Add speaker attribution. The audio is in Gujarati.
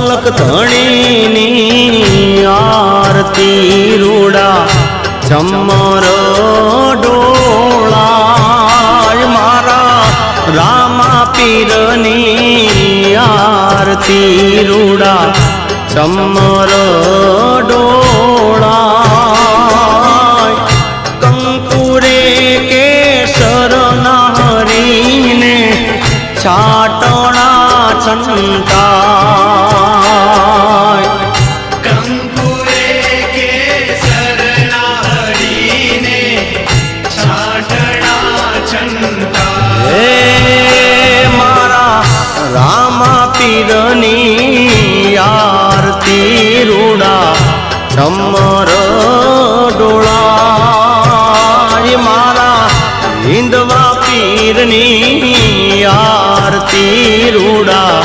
Speaker 1: અલક ધણીની આરતી રૂડા ચમર ડોળા મારા રામા પીરની આરતી રૂડા ચમર ડોળા કંકુરે કેસર નહરીને છાટણા છંટાય. પીરની આરતી રૂડા ચમર ડોળા મારા હિંદવા પીરની આરતી રૂડા